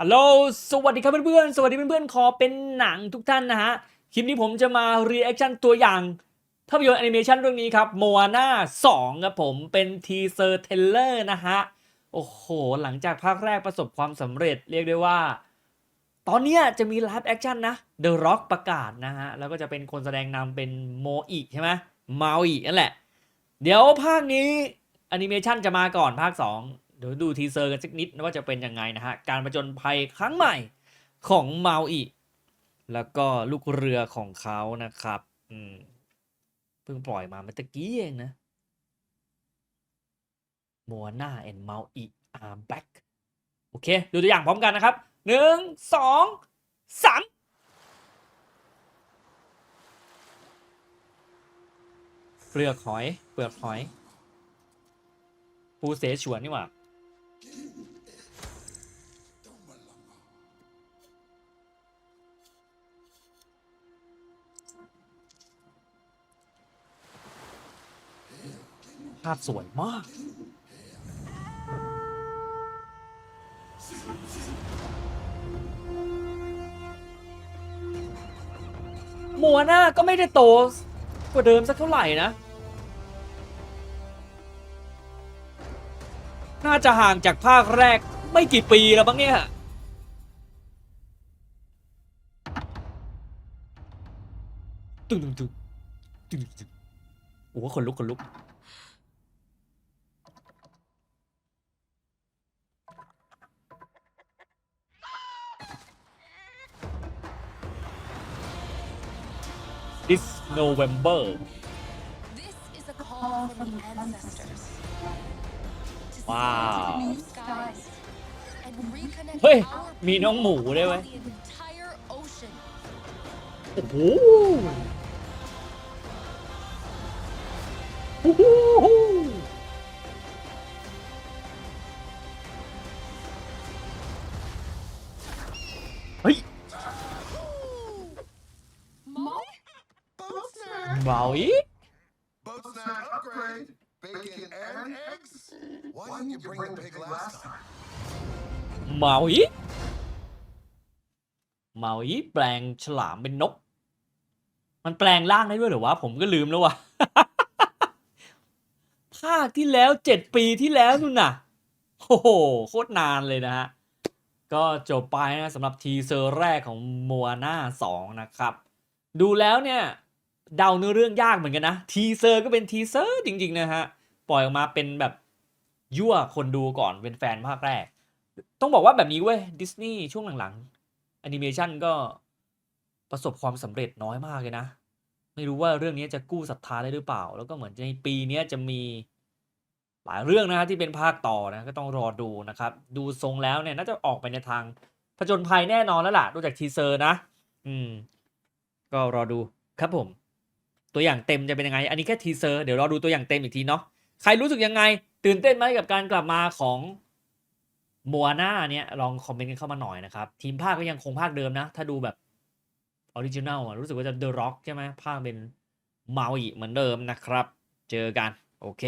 ฮัลโหล สวัสดีครับเพื่อนๆ สวัสดีเพื่อนๆขอเป็นหนังทุกท่านนะฮะ คลิปนี้ผมจะมารีแอคชั่นตัวอย่างภาพยนตร์แอนิเมชันเรื่องนี้ครับโมอาน่า2ครับผมเป็นทีเซอร์เทเลอร์นะฮะ โอ้โห หลังจากภาคแรกประสบความสำเร็จเรียกได้ว่า ตอนนี้จะมีไลฟ์แอคชั่นนะ The Rock ประกาศนะฮะ แล้วก็จะเป็นคนแสดงนำเป็นโมอิใช่ไหมมาอินั่นแหละ เดี๋ยวภาคนี้แอนิเมชันจะมาก่อนภาค 2 เดี๋ยวดูทีเซอร์กันสักนิดว่าจะเป็นยังไงนะฮะ การประจนภัยครั้งใหม่ของเมาอิแล้วก็ลูกเรือของเขานะครับ อืมเพิ่งปล่อยมาเมื่อกี้เองนะโมนาแอนเมาอิอาร์แบ็กโอเค ดูตัวอย่างพร้อมกันนะครับหนึ่งสองสามเปลือกหอย เปลือกหอย ปูเสฉวนนี่หว่า ภาพสวยมาก มัวหน้าก็ไม่ได้โตกว่าเดิมสักเท่าไหร่นะ น่าจะห่างจากภาคแรกไม่กี่ปีแล้วบ้างเนี่ยตึ้งตึ้งตึ้งตึ้งตึ้งโอ้โหขนลุกขนลุก this November This is a call from the ancestors. To sail Wow. to the new skies and reconnect เฮ้ย our มีน้องหมูด้วย with เว้ย the entire ocean. โอ้โหโอ้โหเฮ้ย เมาอีก Boat snack upgrade! Bacon and eggs? Why didn't you bring the pig last time? เมาอีกเมาอีกแปลงฉลามเป็นนก มันแปลงร่างได้ด้วยเหรือวะ ผมก็ลืมแล้ววะ ภาคที่แล้วเจ็ดปีที่แล้วนู่นน่ะ โอ้โห โคตรนานเลยนะฮะ ก็จบไปนะสำหรับทีเซอร์แรกของโมอาน่า2นะครับ ดูแล้วเนี่ย เดาเนื้อเรื่องยากเหมือนกันนะ ทีเซอร์ก็เป็นทีเซอร์จริงๆนะฮะ ปล่อยออกมาเป็นแบบยั่วคนดูก่อนเป็นแฟนภาคแรก ต้องบอกว่าแบบนี้เว้ยดิสนีย์ช่วงหลังๆแอนิเมชันก็ประสบความสำเร็จน้อยมากเลยนะ ไม่รู้ว่าเรื่องนี้จะกู้ศรัทธาได้หรือเปล่า แล้วก็เหมือนในปีนี้จะมีหลายเรื่องนะฮะที่เป็นภาคต่อนะก็ต้องรอดูนะครับ ดูทรงแล้วเนี่ยน่าจะออกไปในทางผจญภัยแน่นอนแล้วล่ะดูจากทีเซอร์นะ อืม ก็รอดูครับผม ตัวอย่างเต็มจะเป็นยังไง อันนี้แค่ทีเซอร์เดี๋ยวรอดูตัวอย่างเต็มอีกทีเนาะใครรู้สึกยังไง ตื่นเต้นไหมกับการกลับมาของมัวนาเนี่ยลองคอมเมนต์กันเข้ามาหน่อยนะครับ ทีมภาคก็ยังคงภาคเดิมนะ ถ้าดูแบบออริจินัลอะรู้สึกว่าจะเดอะร็อกใช่ไหมภาคเป็นเมาอีเหมือนเดิมนะครับ เจอกัน โอเค